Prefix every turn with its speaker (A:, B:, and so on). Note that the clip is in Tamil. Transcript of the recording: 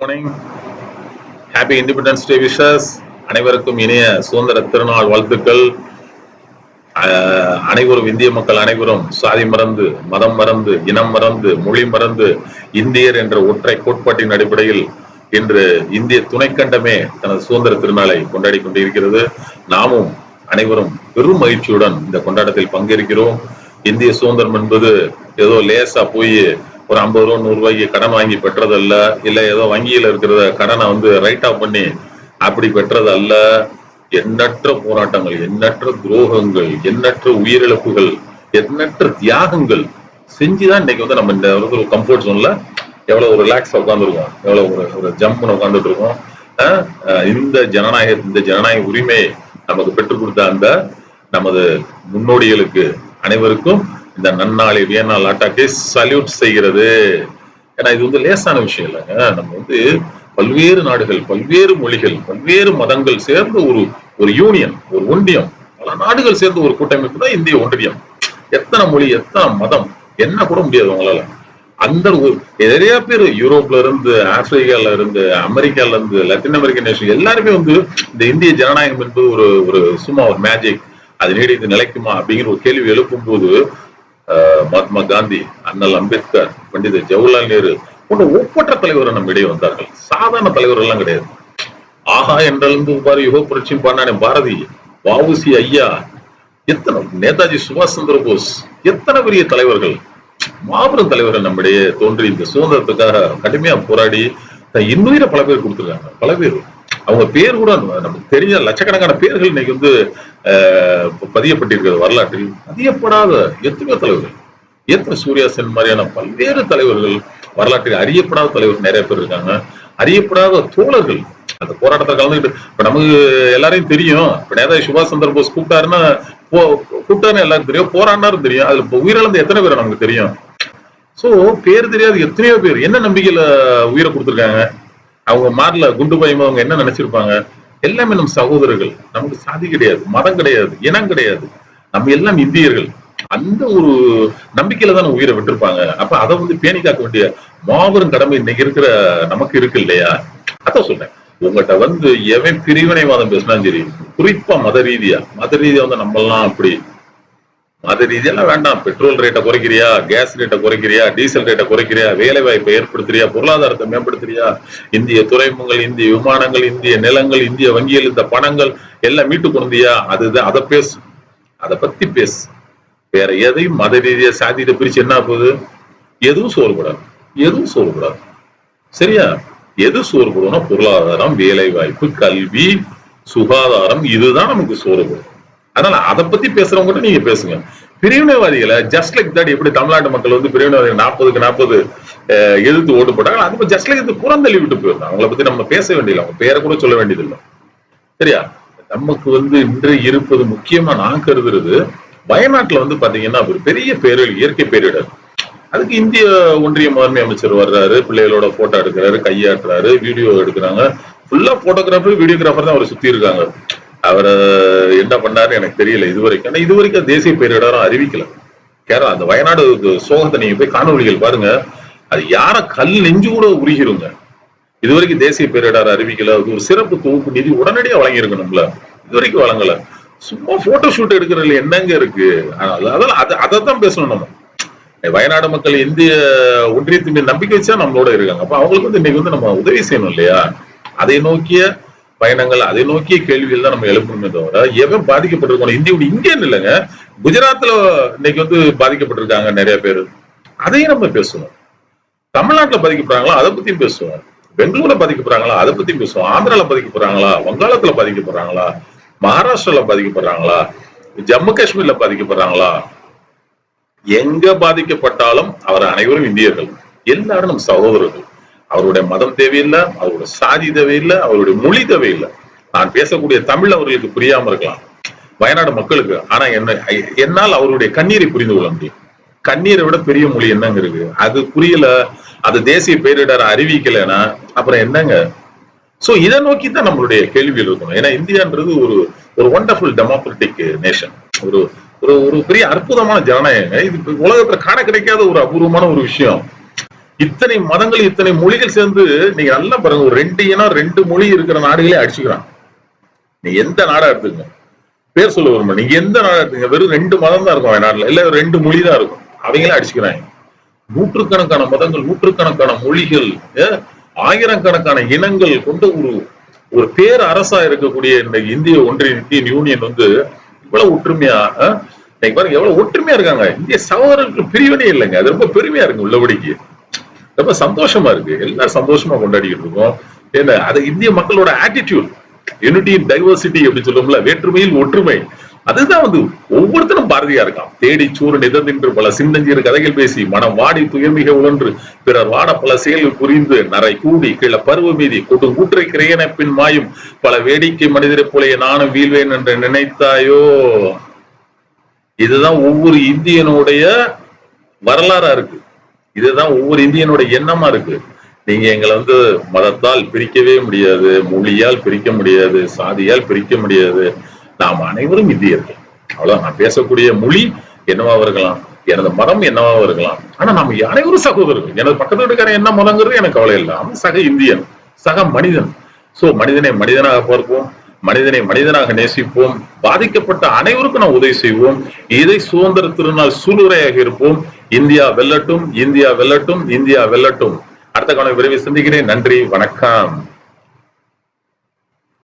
A: Morning happy independence day wishes அனைவருக்கும் இனிய சுதந்திர திருநாள் வாழ்த்துக்கள். அனைவரும் இந்திய மக்கள் அனைவரும் சாதி மறந்து மதம் மறந்து இனம் மறந்து மொழி மறந்து இந்தியர் என்ற ஒற்றை கோட்பாட்டின் அடிப்படையில் இன்று இந்திய துணைக்கண்டமே தனது சுதந்திர திருநாளை கொண்டாடி கொண்டிருக்கிறது. நாமும் அனைவரும் பெரும் மகிழ்ச்சியுடன் இந்த கொண்டாட்டத்தில் பங்கேற்கிறோம். இந்திய சுதந்திரம் என்பது ஏதோ லேசா போய் ஒரு ஐம்பது ரூபா நூறு ரூபாய்க்கு கடன் வாங்கி பெற்றதல்ல இல்ல ஏதோ வங்கியில இருக்கிறத கடனை வந்து ரைட் ஆஃப் பண்ணி அப்படி பெற்றது அல்ல எண்ணற்ற போராட்டங்கள் எண்ணற்ற துரோகங்கள் எண்ணற்ற உயிரிழப்புகள் எண்ணற்ற தியாகங்கள் செஞ்சுதான் இன்னைக்கு வந்து நம்ம இந்த ஒரு கம்ஃபர்ட் ஜோன்ல எவ்வளவு ஒரு ரிலாக்ஸ் உட்காந்துருக்கோம் எவ்வளவு ஒரு ஒரு ஜம்ப்னு உட்காந்துட்டு இருக்கோம் இந்த ஜனநாயக இந்த ஜனநாயக உரிமை நமக்கு பெற்றுக் கொடுத்த அந்த நமது முன்னோடிகளுக்கு அனைவருக்கும் இந்த நன்னாளி வியன்னா லாட்டாக்கை சல்யூட் செய்கிறது. ஏன்னா இது வந்து லேசான விஷயம் இல்லைங்க. நம்ம வந்து பல்வேறு நாடுகள் பல்வேறு மொழிகள் பல்வேறு மதங்கள் சேர்ந்த ஒரு ஒரு யூனியன் ஒரு ஒன்றியம். பல நாடுகள் சேர்ந்த ஒரு கூட்டமைப்பு தான் இந்திய ஒன்றியம். எத்தனை மொழி எத்தனை மதம் என்ன கூட முடியாது உங்களால. அந்த ஒரு நிறைய பேர் யூரோப்ல இருந்து ஆப்பிரிக்கால இருந்து அமெரிக்கால இருந்து லத்தீன் அமெரிக்க நேஷன் எல்லாருமே வந்து இந்த இந்திய ஜனநாயகம் என்பது ஒரு ஒரு சும்மா ஒரு மேஜிக் அது நீடித்து நிலைக்குமா அப்படிங்கிற ஒரு கேள்வி எழுப்பும் போது மகாத்மா காந்தி அண்ணல் அம்பேத்கர் பண்டித ஜவஹர்லால் நேரு போன்ற ஒப்பற்ற தலைவர்கள் நம்ம இடையே வந்தார்கள். சாதாரண தலைவர்கள் எல்லாம் கிடையாது. ஆஹா என்றிருந்து பாரு யுக புரட்சியும் பாண்டானே பாரதி வாவுசி ஐயா எத்தனை நேதாஜி சுபாஷ் சந்திர போஸ் எத்தனை பெரிய தலைவர்கள். மாபெரும் தலைவர்கள் நம்மிடையே தோன்றி இந்த சுதந்திரத்துக்காக கடுமையா போராடி இன்னுயிர இன்னுயிரை பல பேர் கொடுத்துருக்காங்க. பல பேர். அவங்க பேர் கூட நமக்கு தெரிஞ்ச லட்சக்கணக்கான பேர்கள் இன்னைக்கு வந்து ஆஹ், பதியப்பட்டிருக்கிறது வரலாற்றில். பதியப்படாத எத்தனையோ தலைவர்கள். எத்தனை சூர்யா சென் மாதிரியான பல்வேறு தலைவர்கள் வரலாற்றில் அறியப்படாத தலைவர்கள் நிறைய பேர் இருக்காங்க. அறியப்படாத தோழர்கள். அந்த போராட்டத்தை கலந்துக்கிட்டு இப்ப நமக்கு எல்லாரையும் தெரியும். இப்ப நேதாஜி சுபாஷ் சந்திர போஸ் கூப்பிட்டாருன்னா போ கூப்பிட்டாருன்னு எல்லாருக்கும் தெரியும். போராடினாரும் தெரியும். அதுல இப்ப உயிரிழந்த எத்தனை பேர் நமக்கு தெரியும்? சோ பேர் தெரியாத எத்தனையோ பேர். என்ன நம்பிக்கையில உயிரை கொடுத்துருக்காங்க? அவங்க மாறல குண்டு பயமா அவங்க என்ன நினைச்சிருப்பாங்க? எல்லாமே நம்ம சகோதரர்கள். நமக்கு சாதி கிடையாது மதம் கிடையாது இனம் கிடையாது. நம்ம எல்லாம் இந்தியர்கள். அந்த ஒரு நம்பிக்கையில தான் உயிரை விட்டுருப்பாங்க. அப்ப அதை வந்து பேணி காக்க வேண்டிய மாபெரும் கடமை இன்னைக்கு இருக்கிற நமக்கு இருக்கு இல்லையா? அதான் சொல்றேன். உங்ககிட்ட வந்து எவன் பிரிவினைவாதம் பேசினாலும் சரி குறிப்பா மத ரீதியா மத ரீதியா வந்து நம்ம எல்லாம் அப்படி மத ரீதியெல்லாம் வேண்டாம். பெட்ரோல் ரேட்டை குறைக்கிறியா? கேஸ் ரேட்டை குறைக்கிறியா? டீசல் ரேட்டை குறைக்கிறியா? வேலை வாய்ப்பை ஏற்படுத்துறியா? பொருளாதாரத்தை மேம்படுத்துறியா? இந்திய துறைமுகங்கள் இந்திய விமானங்கள் இந்திய நிலங்கள் இந்திய வங்கியில் இந்த பணங்கள் எல்லாம் மீட்டு கொண்டியா அதுதான் அதை பேசு. அதை பத்தி பேசு. வேற எதையும் மத ரீதியா சாதியத்தை பிரிச்சு என்ன போகுது எதுவும் சோறுபடாது எதுவும் சோறுபடாது சரியா? எது சோறுபடும்னா பொருளாதாரம் வேலை வாய்ப்பு கல்வி சுகாதாரம் இதுதான் நமக்கு சோறுபடும் அதனால அதை பத்தி பேசுறவங்க கூட நீங்க பேசுங்க. பிரிவினைவாதிகளை ஜஸ்ட் லைக் தட் எப்படி தமிழ்நாட்டு மக்கள் வந்து பிரிவினைவாதிகள் நாற்பதுக்கு நாற்பது எதிர்த்து ஓட்டு போட்டாங்க அது ஜஸ்ட் லைக் இது புறந்தள்ளி விட்டு போயிருந்தாங்க அவங்கள பத்தி நம்ம பேச வேண்டியதில்லை. அவங்க பேரை கூட சொல்ல வேண்டியதில்லை. சரியா? நமக்கு வந்து இன்று இருப்பது முக்கியமா நான் கருதுறது வயநாட்டுல வந்து பாத்தீங்கன்னா ஒரு பெரிய பேரிடர் இயற்கை பேரிடர். அதுக்கு இந்திய ஒன்றிய முதன்மை அமைச்சர் வர்றாரு பிள்ளைகளோட போட்டோ எடுக்கிறாரு கையாட்டுறாரு வீடியோ எடுக்கிறாங்க. ஃபுல்லா போட்டோகிராஃபர் வீடியோகிராஃபர் தான் அவரை சுத்தி இருக்காங்க. அவர் என்ன பண்ணாரு எனக்கு தெரியல இது வரைக்கும் இது வரைக்கும் தேசிய பேரிடரும் அறிவிக்கல. கேரளா அந்த வயநாடு சோகத்தை நீங்க போய் காணொலிகள் பாருங்க. அது யார கல் நெஞ்சு கூட உருகிருங்க. இது வரைக்கும் தேசிய பேரிடர் அறிவிக்கல. அது ஒரு சிறப்பு தொகுப்பு நிதி உடனடியா வழங்கியிருக்கணும்ல. இது வரைக்கும் வழங்கல. சும்மா போட்டோ ஷூட் எடுக்கிறதுல என்னங்க இருக்கு? அதெல்லாம் அதை அதை தான் பேசணும் நம்ம. வயநாடு மக்கள் இந்திய ஒன்றியத்தின் நம்பிக்கை வச்சா நம்மளோட இருக்காங்க. அப்ப அவங்களுக்கு வந்து இன்னைக்கு வந்து நம்ம உதவி செய்யணும் இல்லையா? அதை நோக்கிய பயணங்கள் அதை நோக்கிய கேள்விகள் தான் நம்ம எழுப்பணுமே தவிர எவன் பாதிக்கப்பட்டிருக்கோம் இந்தியோட இங்கே இல்லைங்க குஜராத்ல இன்னைக்கு வந்து பாதிக்கப்பட்டிருக்காங்க நிறைய பேர். அதையும் நம்ம பேசுவோம். தமிழ்நாட்டுல பாதிக்கப்படுறாங்களா? அதை பத்தியும் பேசுவோம். பெங்களூர்ல பாதிக்கப்படுறாங்களா? அதை பத்தியும் பேசுவோம். ஆந்திரால பாதிக்கப்படுறாங்களா? வங்காளத்துல பாதிக்கப்படுறாங்களா? மகாராஷ்டிரால பாதிக்கப்படுறாங்களா? ஜம்மு காஷ்மீர்ல பாதிக்கப்படுறாங்களா? எங்க பாதிக்கப்பட்டாலும் அவர் அனைவரும் இந்தியர்கள். எல்லாரும் நம் சகோதரர்கள். அவருடைய மதம் தேவையில்லை அவருடைய சாதி தேவையில்லை அவருடைய மொழி தேவையில்லை. நான் பேசக்கூடிய தமிழ் அவர்களுக்கு புரியாம இருக்கலாம். வயநாடு மக்களுக்கு ஆனா என்ன என்னால் அவருடைய கண்ணீரை புரிந்து கொள்ள முடியும். கண்ணீரை விட பெரிய மொழி என்னங்க இருக்கு? அது புரியல அது தேசிய பேரிடர் அறிவிக்கலைன்னா அப்புறம் என்னங்க? சோ இதை நோக்கி தான் நம்மளுடைய கேள்விகள் இருக்கணும். ஏன்னா இந்தியான்றது ஒரு ஒரு ஒண்டர்ஃபுல் டெமோக்ராட்டிக் நேஷன் ஒரு ஒரு ஒரு பெரிய அற்புதமான ஜனநாயகம் இது உலகத்துல காண கிடைக்காத ஒரு அபூர்வமான ஒரு விஷயம். இத்தனை மதங்கள் இத்தனை மொழிகள் சேர்ந்து நீங்க நல்லா பாருங்க ஒரு ரெண்டு இனம் ரெண்டு மொழி இருக்கிற நாடுகளே அடிச்சுக்கிறாங்க நீ எந்த நாடா எடுத்துங்க பேர் சொல்ல வருமா நீங்க எந்த நாடா எடுத்துங்க வெறும் ரெண்டு மதம் தான் இருக்கும் அவன் நாட்டுல. இல்ல ரெண்டு மொழி தான் இருக்கும். அவங்களே அடிச்சுக்கிறாங்க. நூற்றுக்கணக்கான மதங்கள் நூற்றுக்கணக்கான மொழிகள் ஆயிரக்கணக்கான இனங்கள் கொண்ட ஒரு ஒரு பேர் அரசா இருக்கக்கூடிய இந்த இந்திய ஒன்றிய இந்தியன் யூனியன் வந்து இவ்வளவு ஒற்றுமையா இன்னைக்கு பாருங்க எவ்வளவு ஒற்றுமையா இருக்காங்க. இந்திய சகோதரர்களுக்கு பிரிவினே இல்லைங்க. அது ரொம்ப பெருமையா இருக்கு உள்ளபடிக்கு. ரொம்ப சந்தோஷமா இருக்கு. எல்லாம் சந்தோஷமா கொண்டாடிக்கிட்டு இருக்கோம். ஏன்னா அது இந்திய மக்களோட ஆட்டிடியூட் யூனிட்டி இன் டைவர்சிட்டி அப்படி சொல்லுவோம்ல வேற்றுமையில் ஒற்றுமை. அதுதான் வந்து ஒவ்வொருத்தரும் பாரதியா இருக்கான். தேடி சூறு நிதந்தின்று பல சின்னஞ்சிறு கதைகள் பேசி மனம் வாடி துயர்மிக உழன்று பிறர் வாட பல செயல்கள் புரிந்து நரை கூடி கீழ பருவ மீதி கொட்டு கூற்றை கிரையன பின் மாயும். பல வேடிக்கை மனிதரை போலே நானும் வீழ்வேன் என்று நினைத்தாயோ? இதுதான் ஒவ்வொரு இந்தியனுடைய வரலாறா இருக்கு. இதுதான் ஒவ்வொரு இந்தியனோட எண்ணமா இருக்கு. நீங்க எங்களை வந்து மதத்தால் பிரிக்கவே முடியாது மொழியால் பிரிக்க முடியாது சாதியால் பிரிக்க முடியாது. நாம் அனைவரும் இந்தியர்கள். அவ்வளவு நான் பேசக்கூடிய மொழி என்னவா இருக்கலாம் எனது மதம் என்னவா இருக்கலாம். ஆனா நாம் அனைவரும் சகோதரர்கள். எனது பக்கத்து வீட்டுக்காரன் என்ன மதங்கிறது எனக்கு கவலை இல்லை. அவன் சக இந்தியன் சக மனிதன். சோ மனிதனை மனிதனாக பார்ப்போம். மனிதனை மனிதனாக நேசிப்போம். பாதிக்கப்பட்ட அனைவருக்கும் நாம் உதவி செய்வோம். இதை சுதந்திர திருநாள் சூளுரையாக இருப்போம். இந்தியா வெல்லட்டும் இந்தியா வெல்லட்டும் இந்தியா வெல்லட்டும். அடுத்த காலம் விரைவில் சந்திக்கிறேன். நன்றி வணக்கம்.